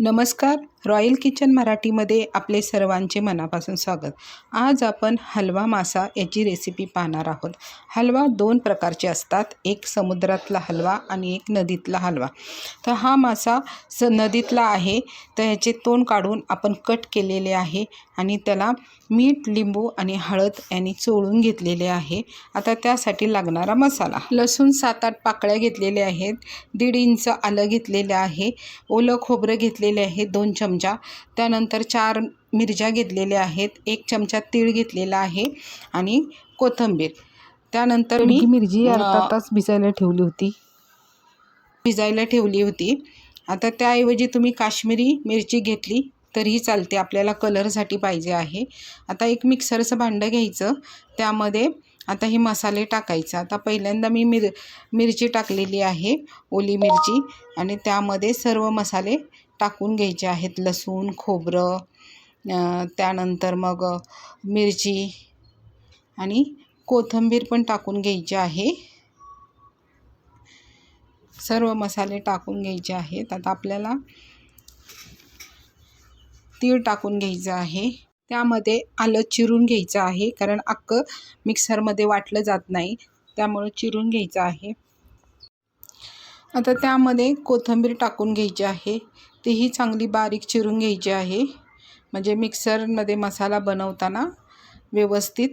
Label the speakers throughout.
Speaker 1: नमस्कार. Royal kitchen मराठीमध्ये आपले सर्वांचे मनापासून स्वागत. आज आपण हलवा मासा याची रेसिपी पाहणार आहोत. हलवा दोन प्रकारचे असतात. एक समुद्रातला हलवा आणि एक नदीतला हलवा. तर हा मासा स नदीतला आहे. तर ह्याचे तोंड काढून आपण कट केलेले आहे आणि त्याला मीठ लिंबू आणि हळद यांनी चोळून घेतलेले आहे. आता त्यासाठी लागणारा मसाला. लसूण सात आठ पाकळ्या घेतलेल्या आहेत. दीड इंच आलं घेतलेलं आहे. ओलं खोबरं घेतलेले आहे दोन चमचा. त्यानंतर चार मिरच्या घेतलेल्या आहेत. एक चमचा तीळ घेतलेला आहे आणि कोथिंबीर. त्यानंतर मी
Speaker 2: मिरची अर्धा तास भिजायला ठेवली होती.
Speaker 1: भिजायला ठेवली होती. आता त्याऐवजी तुम्ही काश्मीरी मिरची घेतली तरीही चालते. आपल्याला कलरसाठी पाहिजे आहे. आता एक मिक्सरचं भांडं घ्यायचं. त्यामध्ये आता हे मसाले टाकायचं. आता पहिल्यांदा मी मिर मिरची टाकलेली आहे ओली मिरची. आणि त्यामध्ये सर्व मसाले टाकून घ्यायचे आहेत लसूण खोबरं त्यानंतर मग मिरची आणि कोथिंबीर पण टाकून घ्यायची आहे. सर्व मसाले टाकून घ्यायचे आहेत. आता आपल्याला तीळ टाकून घ्यायचं आहे. त्यामध्ये आलं चिरून घ्यायचं आहे कारण अख्खं मिक्सरमध्ये वाटलं जात नाही त्यामुळं चिरून घ्यायचं आहे. आता त्यामध्ये कोथिंबीर टाकून घ्यायची आहे. तीही चांगली बारीक चिरून घ्यायची आहे. म्हणजे मिक्सरमध्ये मसाला बनवताना व्यवस्थित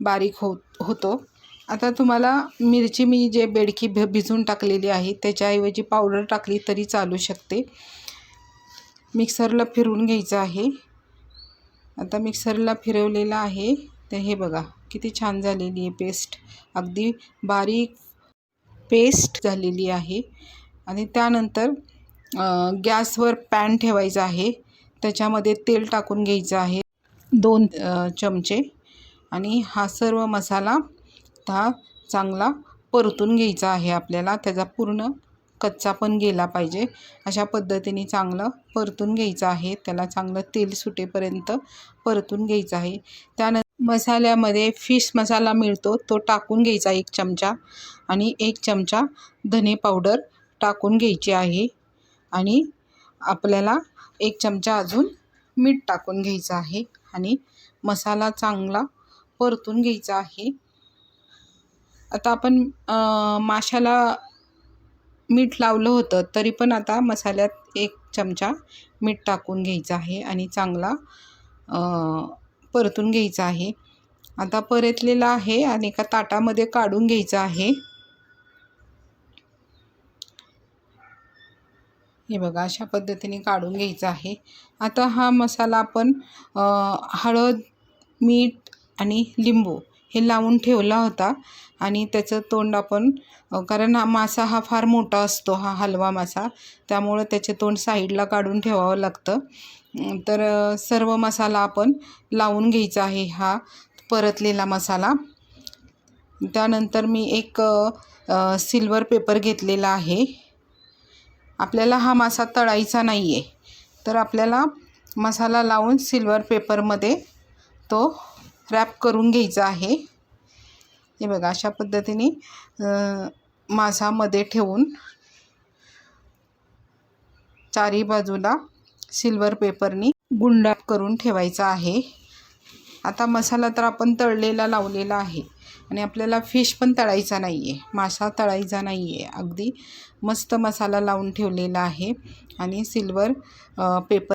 Speaker 1: बारीक हो होतो. आता तुम्हाला मिरची मी जे बेडकी भ भिजून टाकलेली आहे त्याच्याऐवजी पावडर टाकली तरी चालू शकते. मिक्सरला फिरवून घ्यायचं आहे. आता मिक्सरला फिरवलेलं आहे. तर हे बघा किती छान झालेली आहे पेस्ट. अगदी बारीक पेस्ट झालेली आहे. आणि त्यानंतर गॅसवर पॅन ठेवायचा आहे. त्याच्यामध्ये तेल टाकून घ्यायचं आहे. दोन चमचे. आणि हा सर्व मसाला हा चांगला परतून घ्यायचा आहे आपल्याला. त्याचा पूर्ण कच्चा पण गेला पाहिजे. अशा पद्धतीने चांगलं परतून घ्यायचं आहे. त्याला चांगलं तेल सुटेपर्यंत परतून घ्यायचं आहे. त्यानंतर मसाल्यामध्ये फिश मसाला मिळतो तो टाकून घ्यायचा एक चमचा आणि एक चमचा धने पावडर टाकून घ्यायची आहे. आणि आपल्याला एक चमचा अजून मीठ टाकून घ्यायचं आहे आणि मसाला चांगला परतून घ्यायचा आहे. आता आपण माशाला मीठ लावलं होतं तरी पण आता मसाल्यात एक चमचा मीठ टाकून घ्यायचा आहे आणि चांगला परतून घ्यायचा आहे. आता परतलेला आहे आणि एका ताटामध्ये काढून घ्यायचं आहे. हे बघा अशा पद्धतीने काढून घ्यायचं आहे. आता हा मसाला आपण हळद मीठ आणि लिंबू हे लावून ठेवला होता आणि त्याचं तोंड आपण कारण हा मासा हा फार मोठा असतो हा हलवा मासा. त्यामुळं त्याचे तोंड साईडला काढून ठेवावं लागतं. तर सर्व मसाला आपण लावून घ्यायचा आहे हा परतलेला मसाला. त्यानंतर मी एक सिल्वर पेपर घेतलेला आहे. आपल्याला हा मासा तळायचा नाही आहे तर आपल्याला मसाला लावून सिल्वर पेपरमध्ये तो रॅप करून घ्यायचा आहे. हे बघा अशा पद्धतीने मासामध्ये ठेवून चारी बाजूला सिल्वर पेपरनी गुंडाट करून ठेवायचा आहे. आता मसाला तर आपण तळलेला लावलेला आहे आणि आपल्याला फिश पण तळायचा नाही आहे मासा तळायचा नाही आहे अगदी मस्त मसाला लावून ठेवलेला आहे आणि सिल्वर पेपर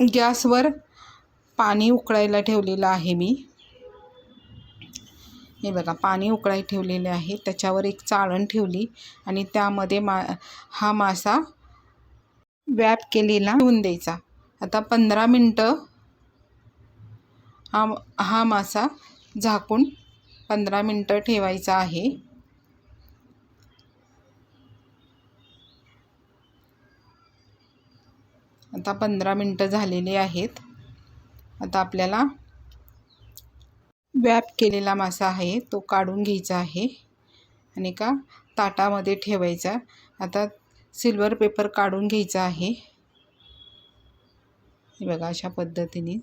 Speaker 1: गॅसवर पाणी उकळायला ठेवलेलं आहे मी. हे बघा पाणी उकळाई ठेवलेले आहे. त्याच्यावर एक चाळण ठेवली आणि त्यामध्ये मा हा मासा व्याप केलेला ठेवून द्यायचा. आता पंधरा मिनटं हा हा मासा झाकून पंधरा मिनटं ठेवायचा आहे. आता पंधरा मिनटं झालेली आहेत. आता आपल्याला व्याप केलेला मासा आहे तो काढून घ्यायचा आहे. आणि का ताटामध्ये ठेवायचा. आता सिल्वर पेपर काढून घ्यायचा आहे. हे बघा अशा पद्धतीने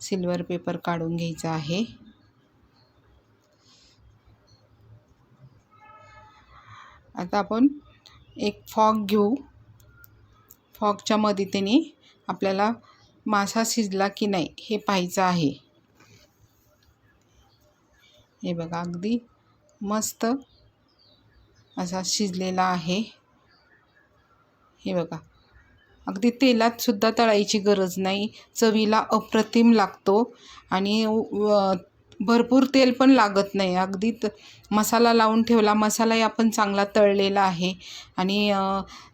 Speaker 1: सिल्वर पेपर काढून घ्यायचा आहे. आता आपण एक फॉग घेऊ. फॉगच्या मदतीने आपल्याला मासा शिजला की नाही हे पाहायचं आहे. हे बघा अगदी मस्त असा शिजलेला आहे. हे बघा अगदी तेलात सुद्धा तळायची गरज नाही. चवीला अप्रतिम लागतो आणि भरपूर तेल पण लागत नाही. अगदी त मसाला लावून ठेवला मसालाही आपण चांगला तळलेला आहे. आणि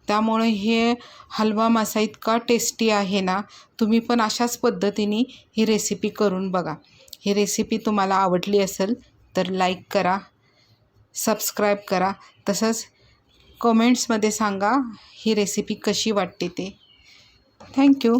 Speaker 1: त्यामुळे हे हलवा मासा इतका टेस्टी आहे ना तुम्ही पण अशाच पद्धतीने ही रेसिपी करून बघा. ही रेसिपी तुम्हाला आवडली असेल तर लाईक करा सबस्क्राईब करा. तसंच कमेंट्समध्ये सांगा ही रेसिपी कशी वाटते ते. थँक्यू